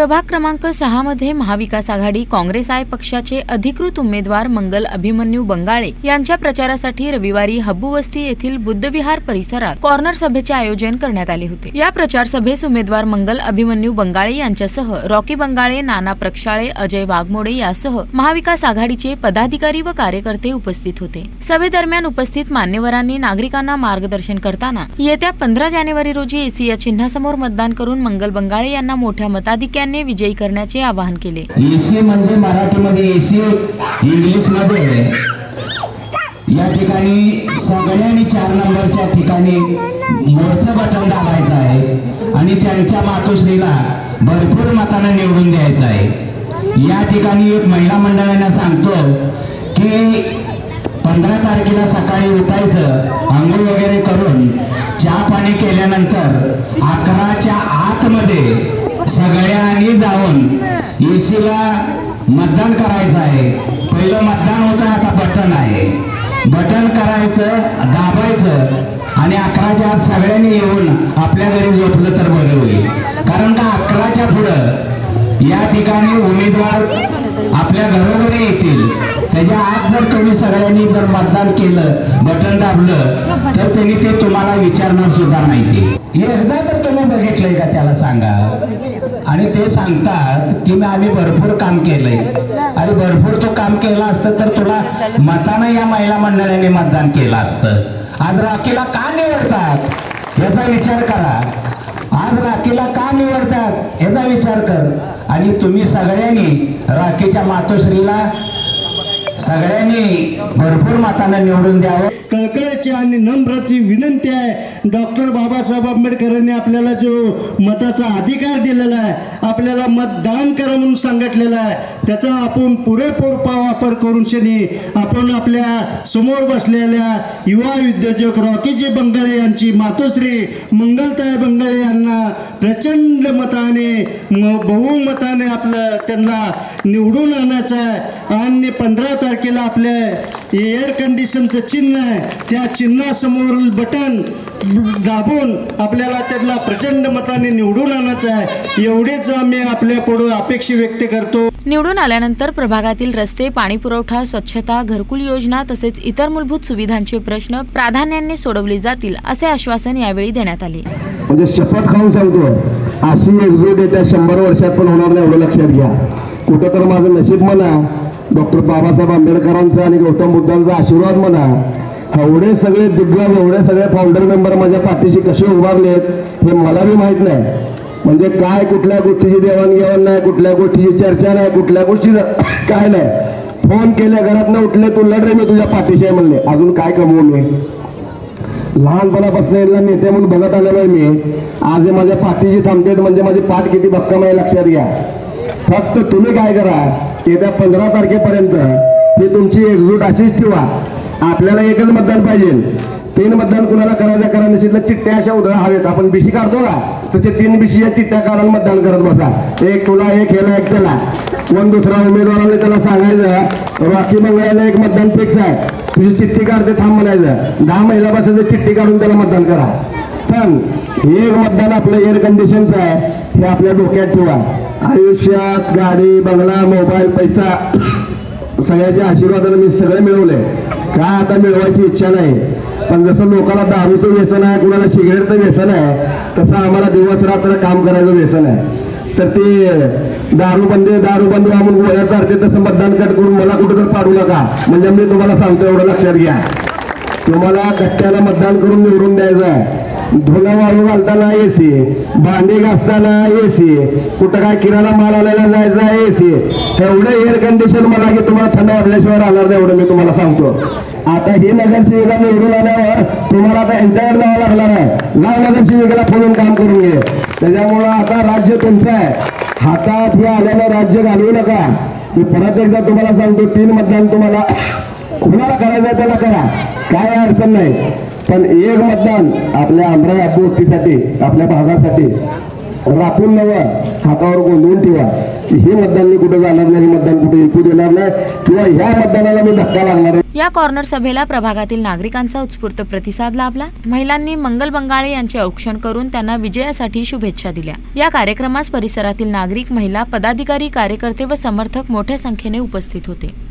प्रभाग क्रमांक सहामध्ये महाविकास आघाडी काँग्रेस आय पक्षाचे अधिकृत उमेदवार मंगल अभिमन्यू बंगाळे यांच्या प्रचारासाठी रविवारी हब्बुवस्ती येथील बुद्धविहार परिसरात कॉर्नर सभेचे आयोजन करण्यात आले होते. या प्रचार सभेस उमेदवार मंगल अभिमन्यू बंगाळे यांच्यासह रॉकी बंगाळे नाना प्रक्षाळे अजय वाघमोडे यासह महाविकास आघाडीचे पदाधिकारी व कार्यकर्ते उपस्थित होते. सभेदरम्यान उपस्थित मान्यवरांनी नागरिकांना मार्गदर्शन करताना येत्या पंधरा जानेवारी रोजी एसी या चिन्हासमोर मतदान करून मंगल बंगाळे यांना मोठ्या मताधिक्याने विजयी करण्याचे आवाहन केले. एसी म्हणजे मराठीमध्ये एसी इंग्लिशमध्ये या ठिकाणी सगळ्यांनी चार नंबरच्या ठिकाणी मोर्चा बटन दाबायचं आहे आणि त्यांच्या मातोश्रीला भरपूर मतानं निवडून द्यायचं आहे. या ठिकाणी एक महिला मंडळांना सांगतो की पंधरा तारखेला सकाळी उठायचं आंघोळ वगैरे करून चहा पाणी केल्यानंतर अकराच्या आतमध्ये सगळ्यांनी जाऊन एसीला मतदान करायचं आहे. पहिलं मतदान होतं आता बटन आहे. बटन करायचं दाबायचं आणि अकराच्या आत सगळ्यांनी येऊन आपल्या घरी झोपलं तर बरं होईल. कारण का अकराच्या पुढं या ठिकाणी उमेदवार आपल्या घरोघरी येतील. त्याच्या आत जर तुम्ही सगळ्यांनी जर मतदान केलं बटन दाबलं तर त्यांनी ते तुम्हाला विचारणार सुद्धा नाही ते एकदा तर कोणी बघितलंय का त्याला सांगा? आणि ते सांगतात की मी आम्ही भरपूर काम केलंय. आणि भरपूर तो काम केलं असतं तर तुला मतानं या महिला मंडळाने मतदान केलं असतं. आज राखीला का निवडतात? याचा विचार करा. आज राखीला का निवडतात? याचा विचार कर. आणि तुम्ही सगळ्यांनी राखीच्या मातोश्रीला सगळ्यांनी भरपूर मतानं निवडून द्यावं. कळकळीची आणि नम्रची विनंती आहे. डॉक्टर बाबासाहेब आंबेडकरांनी आपल्याला जो मताचा अधिकार दिलेला आहे आपल्याला मतदान करा म्हणून सांगितलेलं आहे. त्याचा आपण पुरेपूर वापर करून शनी आपण आपल्यासमोर बसलेल्या युवा उद्योजक रॉकीजी बंगाळे यांची मातोश्री मंगलताई बंगाळे यांना प्रचंड मताने म- बहुमताने आपलं त्यांना निवडून आणायचं आहे. आणि पंधरा तारखेला आपल्या एअर कंडिशनचं चिन्ह आहे. त्या चिन्हासमोर बटन दाबून आपल्याला त्यांना प्रचंड मताने निवडून आणायचं आहे. एवढेच आम्ही आपल्या पुढं अपेक्षा व्यक्त करतो. निवडून आल्यानंतर प्रभागातील रस्ते पाणीपुरवठा स्वच्छता घरकुल योजना तसेच इतर मूलभूत सुविधांचे प्रश्न प्राधान्याने सोडवले जातील असे आश्वासन यावेळी देण्यात आले. म्हणजे शपथ खाऊन सांगतो अशी एकजूट येत्या शंभर वर्षात पण होणार नाही एवढं लक्षात घ्या. कुठं तर माझं नशीब म्हणा डॉक्टर बाबासाहेब आंबेडकरांचा आणि गौतम बुद्धांचा आशीर्वाद म्हणा एवढे सगळे दिग्गज एवढे सगळे फाउंडर मेंबर माझ्या पाठीशी कसे उभारलेत हे मला बी माहीत नाही. म्हणजे काय कुठल्या गोष्टीची देवाणघेवाण नाही कुठल्या गोष्टीची चर्चा नाही कुठल्या गोष्टी काय नाही. फोन केल्या घरात उठले तू लढ रे मी तुझ्या पाठीशी आहे म्हणले. अजून काय कमवू मी? लहानपणापासून यांना नेते म्हणून बघत आलेलो आहे मी. आज हे माझ्या पाठीशी थांबतेत म्हणजे माझी पाठ किती भक्कम आहे लक्षात घ्या. फक्त तुम्ही काय करा येत्या पंधरा तारखेपर्यंत ही तुमची एकजूट अशीच ठेवा. आपल्याला एकच मतदान पाहिजे. तीन मतदान कुणाला करायचं करा तर चिठ्ठ्या अशा उधळा हवेत. आपण बिशी काढतो का? तसे तीन बिशीच्या चिठ्ठ्या काढून मतदान करत बसा. एक तुला एक ह्याला एक त्याला. कोण दुसरा उमेदवाराने त्याला सांगायचं? राखी मंगळाला एक मतदान फिक्स आहे. तुझी चिठ्ठी काढते थांब म्हणायचं. दहा महिला बसायचं चिठ्ठी काढून त्याला मतदान करा. पण एक मतदान आपलं एअर कंडिशनचं आहे. हे आपल्या डोक्यात ठेवा. आयुष्यात गाडी बंगला मोबाईल पैसा सगळ्याच्या आशीर्वादाने मी सगळे मिळवले. काय आता मिळवायची इच्छा नाही? पण जसं लोकांना दारूचं व्यसन आहे कुणाला सिगरेटचं व्यसन आहे तसं आम्हाला दिवस रात्र काम करायचं व्यसन आहे. तर ते दारू बंदी दारू बंद म्हणून गोळ्या चालते तसं मतदान कट करून मला कुठं तर पाडू नका. म्हणजे मी तुम्हाला सांगतो एवढं लक्षात घ्या. तुम्हाला गट्ट्याला मतदान करून निवडून द्यायचं आहे. धुणं वाळू घालताना एसी भांडी घासताना एसी कुठं काय किराणा माल आणायला जायचा एसी एवढं एअर कंडिशन मला की तुम्हाला थंड वाजल्याशिवाय राहणार नाही एवढं मी तुम्हाला सांगतो. आता ही नगरसेविका निवडून आल्यावर तुम्हाला आता यांच्याकडे जावं लागणार आहे. लाव नगरसेविकेला फोडून काम करून घे. त्याच्यामुळं आता राज्य तुमचं आहे. हातात हे आल्यानं राज्य घालवू नका. मी परत एकदा तुम्हाला सांगतो तीन मतदान तुम्हाला कुणाला करायचं आहे त्याला करा. काय अडचण नाही. पण एक मतदान आपल्या अमराई अभोवस्तीसाठी आपल्या भागासाठी राखून नवं हातावर गोंधळून ठेवा. हे मतदान मी कुठे जाणार नाही मतदान कुठे ऐकू देणार नाही किंवा ह्या मतदानाला मी धक्का लागणार आहे. या कॉर्नर सभेला प्रभागातील नागरिकांचा उत्स्फूर्त प्रतिसाद लाभला. महिलांनी मंगल बंगाळे यांचे औक्षण करून त्यांना विजयासाठी शुभेच्छा दिल्या. या कार्यक्रमास परिसरातील नागरिक महिला पदाधिकारी कार्यकर्ते व समर्थक मोठ्या संख्येने उपस्थित होते.